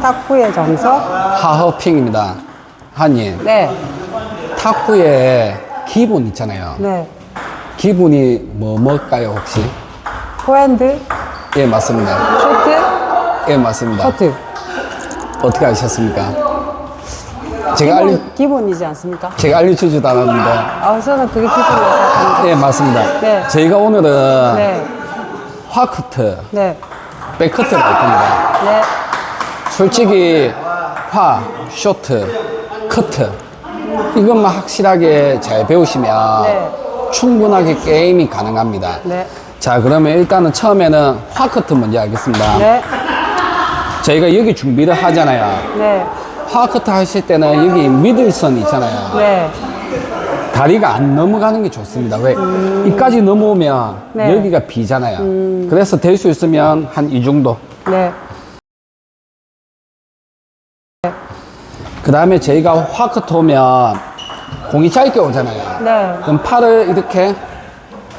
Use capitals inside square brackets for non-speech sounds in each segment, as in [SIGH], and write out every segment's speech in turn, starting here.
탁구의 정석? 하허핑입니다. 한님, 네. 탁구의 기본 있잖아요. 네. 기본이 뭐 뭘까요, 혹시? 포핸드, 예, 맞습니다. 쇼트, 예, 맞습니다. 커트. 어떻게 아셨습니까? 제가 알려, 기본, 기본이지 않습니까? 제가 알려주지도 않았는데. 아, 저는 그게 기본이라고 생각합니다. 예, 맞습니다. 네. 저희가 오늘은 네. 화커트, 네. 백커트를 할 겁니다. 네. 솔직히 화, 쇼트, 커트 이것만 확실하게 잘 배우시면 네. 충분하게 게임이 가능합니다. 네. 자 그러면 일단은 처음에는 화 커트 먼저 하겠습니다. 네. 저희가 여기 준비를 하잖아요. 네. 화 커트 하실 때는 여기 미들선 있잖아요. 네. 다리가 안 넘어가는 게 좋습니다. 왜? 이까지 넘어오면 네. 여기가 비잖아요. 그래서 될 수 있으면 한 이 정도. 네. 그 다음에 저희가 화커트 오면 공이 짧게 오잖아요. 네. 그럼 팔을 이렇게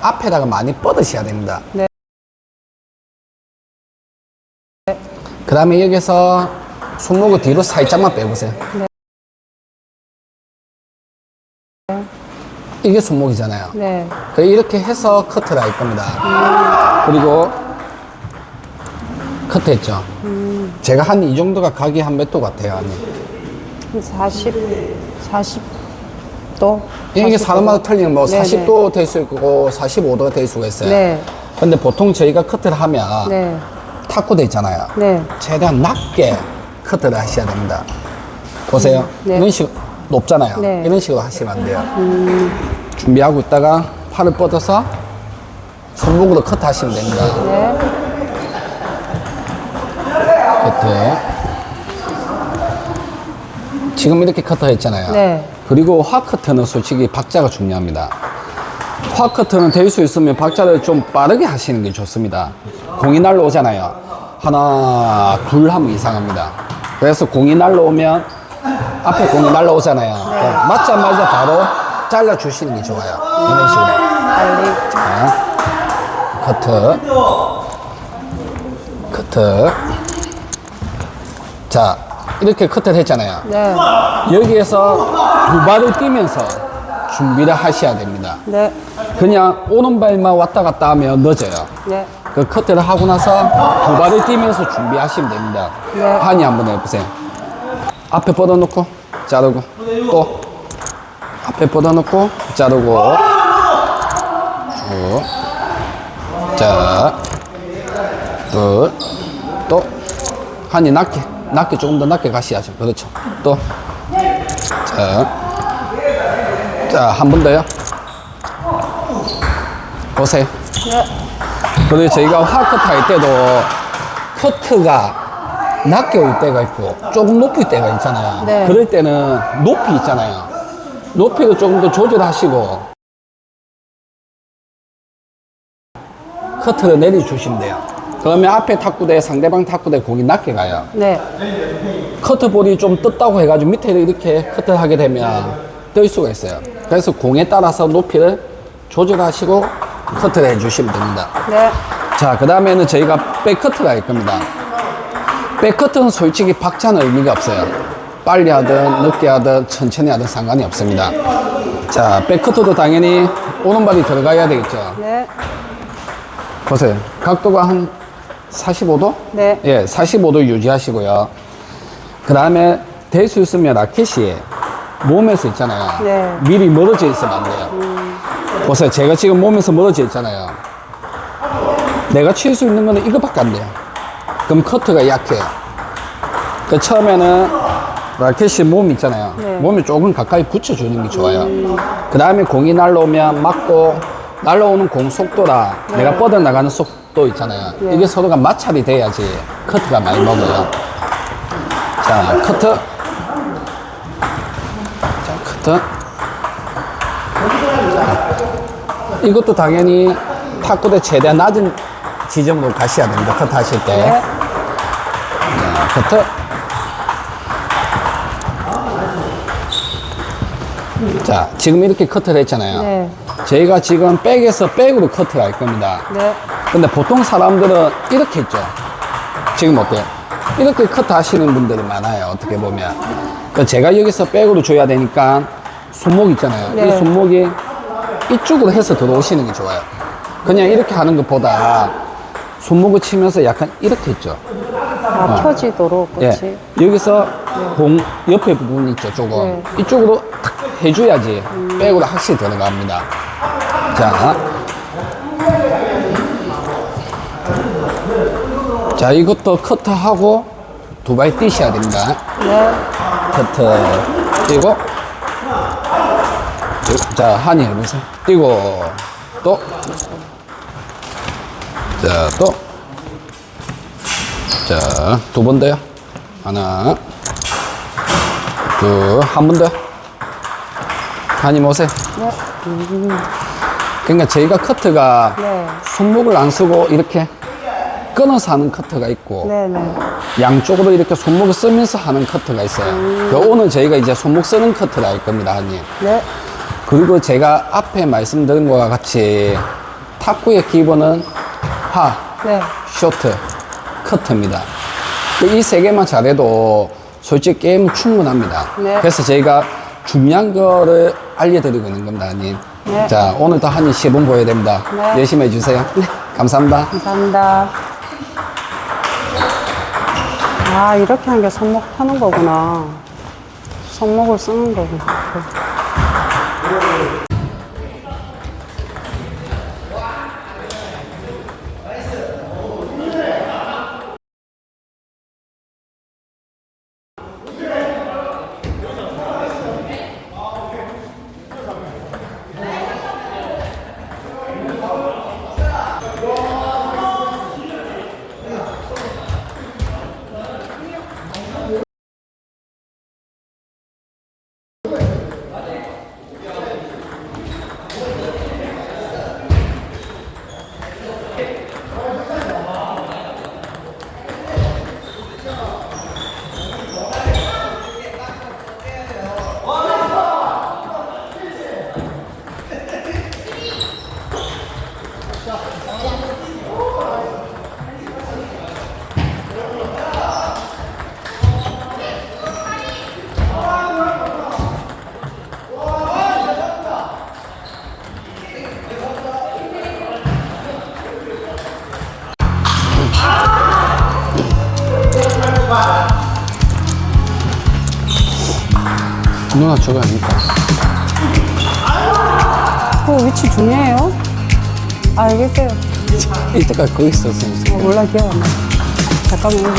앞에다가 많이 뻗으셔야 됩니다. 네. 그 다음에 여기서 손목을 뒤로 살짝만 빼보세요. 이게 손목이잖아요. 네. 그 이렇게 해서 커트를 할 겁니다. 그리고 커트 했죠. 제가 한 이 정도가 각이 한 몇 도 같아요. 아니. 한 40, 40도? 이게 사람마다 틀리는 뭐 네네. 40도 될 수 있고 45도가 될 수가 있어요. 네. 근데 보통 저희가 커트를 하면 네. 탁구대 있잖아요. 네. 최대한 낮게 커트를 하셔야 됩니다. 보세요. 네. 이런 식으로 높잖아요. 네. 이런 식으로 하시면 안 돼요. 준비하고 있다가 팔을 뻗어서 손목으로 커트 하시면 됩니다. 네. 커트. 지금 이렇게 커트 했잖아요. 네. 그리고 화 커트는 솔직히 박자가 중요합니다. 화 커트는 될 수 있으면 박자를 좀 빠르게 하시는 게 좋습니다. 공이 날라오잖아요. 하나, 둘 하면 이상합니다. 그래서 공이 날라오면 앞에 공이 날라오잖아요. 그럼 맞자마자 바로 잘라주시는 게 좋아요. 이런 식으로. 빨리. 자, 커트. 커트. 자, 이렇게 커트를 했잖아요. 네. 여기에서 두 발을 뛰면서 준비를 하셔야 됩니다. 네. 그냥 오는 발만 왔다 갔다 하면 늦어요. 네. 그 커트를 하고 나서 두 발을 뛰면서 준비하시면 됩니다. 네. 한이 한번 해보세요. 앞에 뻗어놓고 자르고 또 앞에 뻗어놓고 자르고 쭉. 자, 둘, 또 한이 낮게 낮게 조금 더 낮게 가셔야죠. 그렇죠. 또 자, 자, 한 번 더요. 보세요. 네. 그리고 저희가 화커트 할 때도 커트가 낮게 올 때가 있고 조금 높을 때가 있잖아요. 네. 그럴 때는 높이 있잖아요. 높이도 조금 더 조절하시고 커트를 내려주시면 돼요. 그러면 앞에 탁구대, 상대방 탁구대 공이 낮게 가요. 네. 커트볼이 좀 떴다고 해가지고 밑에 이렇게 커트를 하게 되면 뜰 수가 있어요. 그래서 공에 따라서 높이를 조절하시고 커트를 해주시면 됩니다. 네. 자, 그 다음에는 저희가 백커트가 할 겁니다. 백커트는 솔직히 박자는 의미가 없어요. 빨리 하든 늦게 하든 천천히 하든 상관이 없습니다. 자, 백커트도 당연히 오른발이 들어가야 되겠죠. 네. 보세요. 각도가 한 45도? 네. 예, 45도 유지하시고요. 그 다음에 될 수 있으면 라켓이 몸에서 있잖아요. 네. 미리 멀어져 있으면 안 돼요. 보세요. 제가 지금 몸에서 멀어져 있잖아요. 내가 칠 수 있는 거는 이거밖에 안 돼요. 그럼 커트가 약해요. 그 처음에는 라켓이 몸 있잖아요. 네. 몸에 조금 가까이 붙여주는 게 좋아요. 그 다음에 공이 날라오면 맞고 날라오는 공 속도랑 내가 뻗어 나가는 속도 있잖아요. 네. 이게 서로가 마찰이 돼야지 커트가 많이 먹어요. 자, 커트. 자, 커트. 자, 이것도 당연히 탁구대 최대한 낮은 지점으로 가셔야 됩니다. 커트 하실 때. 네. 자, 커트. 자, 지금 이렇게 커트를 했잖아요. 네. 저희가 지금 백에서 백으로 커트를 할 겁니다. 네. 근데 보통 사람들은 이렇게 했죠. 지금 어때요? 이렇게 커트 하시는 분들이 많아요. 어떻게 보면. 그 제가 여기서 백으로 줘야 되니까 손목 있잖아요. 네. 이 손목이 이쪽으로 해서 들어오시는 게 좋아요. 그냥 이렇게 하는 것보다 손목을 치면서 약간 이렇게 있죠. 아, 펴지도록, 예. 그치? 여기서 공 옆에 부분 있죠, 조금. 네. 이쪽으로 탁 해줘야지 백으로 확실히 들어갑니다. 자. 자, 이것도 커트하고 두발 뛰셔야 됩니다. 네. 커트 뛰고 자 한이 해보세요 뛰고 또 자 또 자 두 번 더요 하나 둘한 번 더 한이 오세요 네. 그러니까 저희가 커트가 네. 손목을 안 쓰고 이렇게 끊어서 하는 커트가 있고 네네. 양쪽으로 이렇게 손목을 쓰면서 하는 커트가 있어요. 그 오늘 저희가 이제 손목 쓰는 커트를 할 겁니다, 한님. 네. 그리고 제가 앞에 말씀드린 것과 같이 탁구의 기본은 하, 네. 쇼트, 커트입니다. 이 세 개만 잘해도 솔직히 게임은 충분합니다. 네. 그래서 저희가 중요한 거를 알려드리고 있는 겁니다, 한님. 네. 자, 오늘도 한님 시범 보여야 됩니다. 네. 열심히 해주세요. 감사합니다. 감사합니다. 아, 이렇게 하는 게 손목 펴는 거구나. 손목을 쓰는 거구나. 누나 저거 아닙니까? 그 위치 중요해요? 아, 알겠어요. [LAUGHS] 이때까지 거기 있었어요. 어, 몰라, 기억 안 나. 잠깐만요.